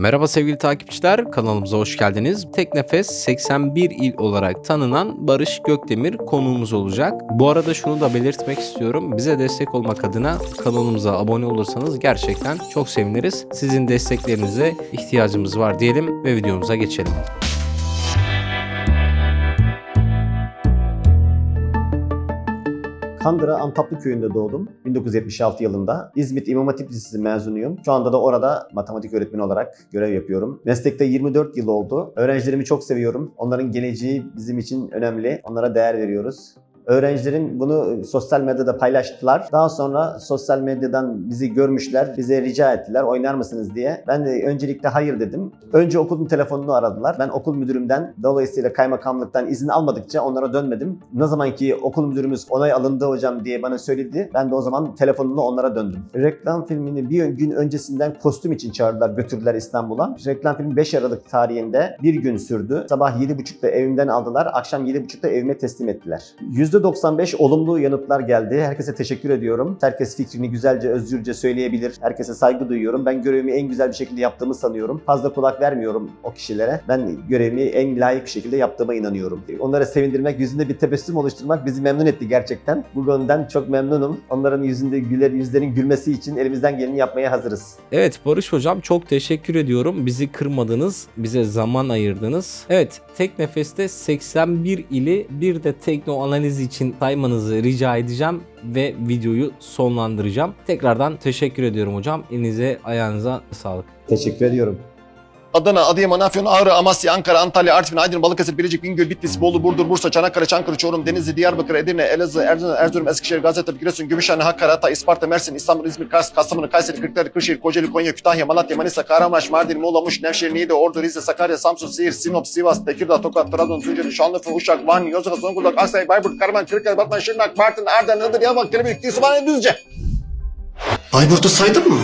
Merhaba sevgili takipçiler, kanalımıza hoş geldiniz. Teknefes 81 il olarak tanınan Barış Gökdemir konuğumuz olacak. Bu arada şunu da belirtmek istiyorum. Bize destek olmak adına kanalımıza abone olursanız gerçekten çok seviniriz. Sizin desteklerinize ihtiyacımız var diyelim ve videomuza geçelim. Kandıra Antaplı köyünde doğdum 1976 yılında. İzmit İmam Hatip Lisesi mezunuyum. Şu anda da orada matematik öğretmeni olarak görev yapıyorum. Meslekte 24 yıl oldu. Öğrencilerimi çok seviyorum. Onların geleceği bizim için önemli. Onlara değer veriyoruz. Öğrencilerim bunu sosyal medyada paylaştılar. Daha sonra sosyal medyadan bizi görmüşler, bize rica ettiler oynar mısınız diye. Ben de öncelikle hayır dedim. Önce okulun telefonunu aradılar. Ben okul müdürümden dolayısıyla kaymakamlıktan izin almadıkça onlara dönmedim. Ne zaman ki okul müdürümüz onay alındı hocam diye bana söyledi. Ben de o zaman telefonumla onlara döndüm. Reklam filmini bir gün öncesinden kostüm için çağırdılar, götürdüler İstanbul'a. Reklam filmi 5 Aralık tarihinde bir gün sürdü. Sabah 7.30'da evimden aldılar, akşam 7.30'da evime teslim ettiler. %95 olumlu yanıtlar geldi. Herkese teşekkür ediyorum. Herkes fikrini güzelce, özgürce söyleyebilir. Herkese saygı duyuyorum. Ben görevimi en güzel bir şekilde yaptığımı sanıyorum. Fazla kulak vermiyorum o kişilere. Ben görevimi en layık bir şekilde yaptığıma inanıyorum. Onları sevindirmek, yüzünde bir tebessüm oluşturmak bizi memnun etti gerçekten. Bu konudan çok memnunum. Onların yüzünde güler, yüzlerin gülmesi için elimizden geleni yapmaya hazırız. Evet Barış Hocam çok teşekkür ediyorum. Bizi kırmadınız, bize zaman ayırdınız. Evet tek nefeste 81 ili bir de tekno analizi için saymanızı rica edeceğim ve videoyu sonlandıracağım. Tekrardan teşekkür ediyorum hocam. Elinize ayağınıza sağlık. Teşekkür ediyorum. Adana, Adıyaman, Afyon, Ağrı, Amasya, Ankara, Antalya, Artvin, Aydın, Balıkesir, Bilecik, Bingöl, Bitlis, Bolu, Burdur, Bursa, Çanakkale, Çankırı, Çorum, Denizli, Diyarbakır, Edirne, Elazığ, Erzurum, Erzurum, Eskişehir, Gaziantep, Giresun, Gümüşhane, Hakkari, Hatay, Isparta, Mersin, İstanbul, İzmir, Kars, Kastamonu, Kayseri, Kırklareli, Kırşehir, Kocaeli, Konya, Kütahya, Malatya, Manisa, Kahramanmaraş, Mardin, Muğla, Muş, Nevşehir, Niğde, Ordu, Rize, Sakarya, Samsun, Siirt, Sinop, Sivas, Tekirdağ, Tokat, Trabzon, Tunceli, Şanlıurfa, Uşak, Van, Yozgat, Zonguldak, Aksay, Bayburt, Karaman, Kırıkkale, Batman, Şırnak, Bartın, Ardahan, Iğdır, Yalvan, Kelebek, Küsüphane, Düzce. Bayburt'u saydın mı?